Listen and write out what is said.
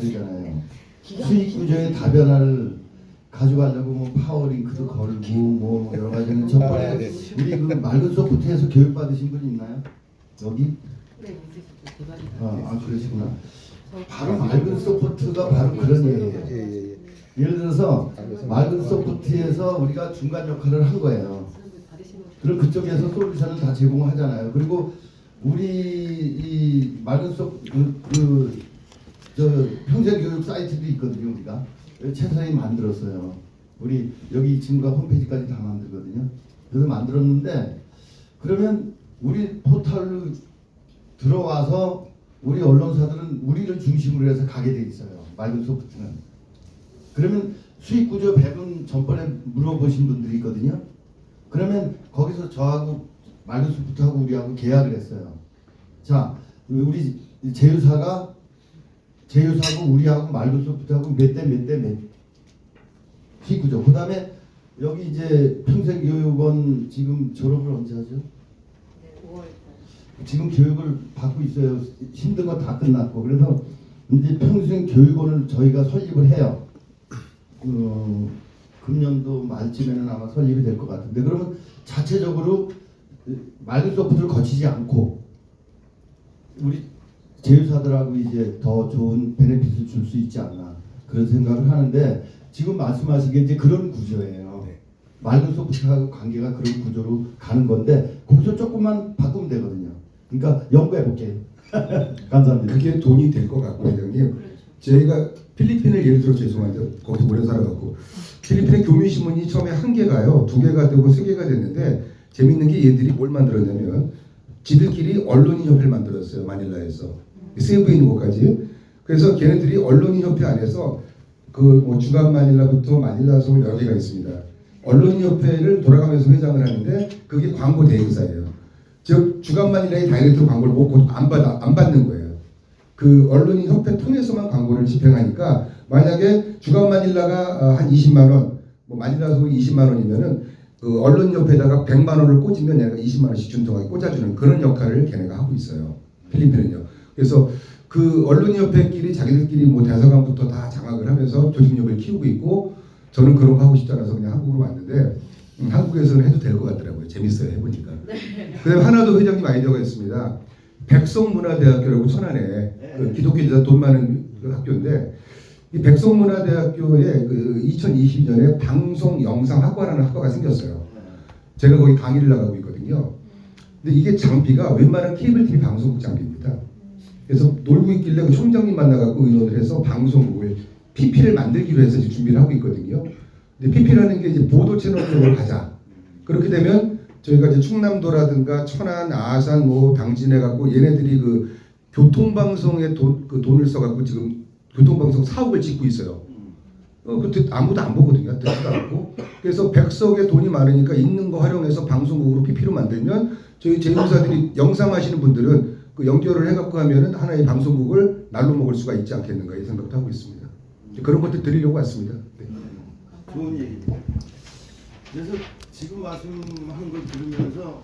되잖아요. 수익 구조의 다변화를 가져가려고 뭐 파워링크도 걸고 뭐 여러 가지는 저번에 네. 우리 그 맑은 소프트에서 교육 받으신 분 있나요? 여기? 네, 아, 아 그러시구나. 저- 바로 맑은 소프트가 바로 그런 얘기예요. 예, 예, 예. 예를 들어서. 맑은 소프트에서 우리가 중간 역할을 한 거예요. 그럼 그쪽에서 솔루션을 다 제공하잖아요. 그리고 우리 이 맑은 소프트 그 저 평생교육 사이트도 있거든요. 우리가 최선이 만들었어요. 우리 여기 이 친구가 홈페이지까지 다 만들거든요. 그래서 만들었는데 그러면 우리 포털로 들어와서 우리 언론사들은 우리를 중심으로 해서 가게 돼 있어요. 맑은 소프트는. 그러면 수익 구조 100은 전번에 물어보신 분들이 있거든요. 그러면 거기서 저하고 맑은 소프트하고 우리하고 계약을 했어요. 자, 우리 제휴사가 제휴사하고 우리하고 맑은 소프트하고 몇 대 몇 대몇 수익 구조. 그 다음에 여기 이제 평생교육원 지금 졸업을 언제 하죠? 네, 5월 지금 교육을 받고 있어요. 힘든 건 다 끝났고 그래서 이제 평생 교육원을 저희가 설립을 해요. 어, 금년도 말쯤에는 아마 설립이 될 것 같은데 그러면 자체적으로 맑은 소프트를 거치지 않고 우리 제휴사들하고 이제 더 좋은 베네핏을 줄 수 있지 않나 그런 생각을 하는데 지금 말씀하신 게 이제 그런 구조예요. 네. 맑은 소프트하고 관계가 그런 구조로 가는 건데 거기서 조금만 바꾸면 되거든요. 그러니까 연구해 볼게요. 감사합니다. 그게 돈이 될 것 같고 회장님 그렇죠. 저희가 필리핀을 예를 들어 죄송한데 거기서 오래 살아갖고 필리핀의 교민신문이 처음에 한 개가요 두 개가 되고 세 개가 됐는데 재밌는 게 얘들이 뭘 만들었냐면 지들끼리 언론인 협회를 만들었어요 세부에 있는 곳까지 그래서 걔네들이 언론인 협회 안에서 그 뭐 주간 마닐라부터 마닐라 서울 여러 개가 있습니다 언론인 협회를 돌아가면서 회장을 하는데 그게 광고 대행사예요 즉 주간 마닐라의 다이렉트 광고를 못안 받, 안 받는 거예요 그 언론인 협회 통해서만 광고를 집행하니까 만약에 주간 마닐라가 어, 한 20만 원, 뭐 마닐라 서울이 20만 원이면은 그 언론 협회에다가 100만 원을 꽂으면 얘가 20만 원씩 준통하게 꽂아주는 그런 역할을 걔네가 하고 있어요. 필리핀은요. 그래서 그 언론 협회끼리 자기들끼리 뭐 대사관부터 다 장악을 하면서 조직력을 키우고 있고 저는 그런 거 하고 싶지 않아서 그냥 한국으로 왔는데 음, 한국에서는 해도 될 것 같더라고요. 재밌어요 해보니까. 그다음에 하나 더 회장님 아이디어가 있습니다. 백성문화대학교라고 천안에 그 기독교자 돈 많은 그 학교인데 이 백성문화대학교에 그 2020년에 방송 영상 학과라는 학과가 생겼어요. 제가 거기 강의를 나가고 있거든요. 근데 이게 장비가 웬만한 케이블 TV 방송국 장비입니다. 그래서 놀고 있길래 그 총장님 만나갖고 의논을 해서 방송국을 PP를 만들기로 해서 준비를 하고 있거든요. 근데 PP라는 게 이제 보도 채널 쪽으로 가자. 그렇게 되면 저희가 이제 충남도라든가 천안, 아산, 뭐 당진해 갖고 얘네들이 그 교통방송에 돈, 그 돈을 써갖고 지금 교통방송 사업을 짓고 있어요. 어, 그 듣- 아무도 안 보거든요. 듣지도 않고. 그래서 백석에 돈이 많으니까 있는 거 활용해서 방송국으로 PP로 만들면 저희 제휴사들이 영상 하시는 분들은 그 연결을 해갖고 하면은 하나의 방송국을 날로 먹을 수가 있지 않겠는가 이 생각도 하고 있습니다. 그런 것들 드리려고 왔습니다. 네. 좋은 얘기입니다. 그래서 지금 말씀하는 걸 들으면서